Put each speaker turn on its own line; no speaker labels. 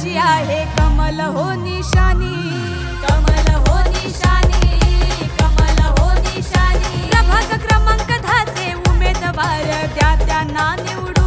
त्यांची आहे कमल हो निशानी कमल हो निशानी कमल हो निशानी प्रभाग क्रमांक धाचे उमेदवार त्या त्यांना निवडून.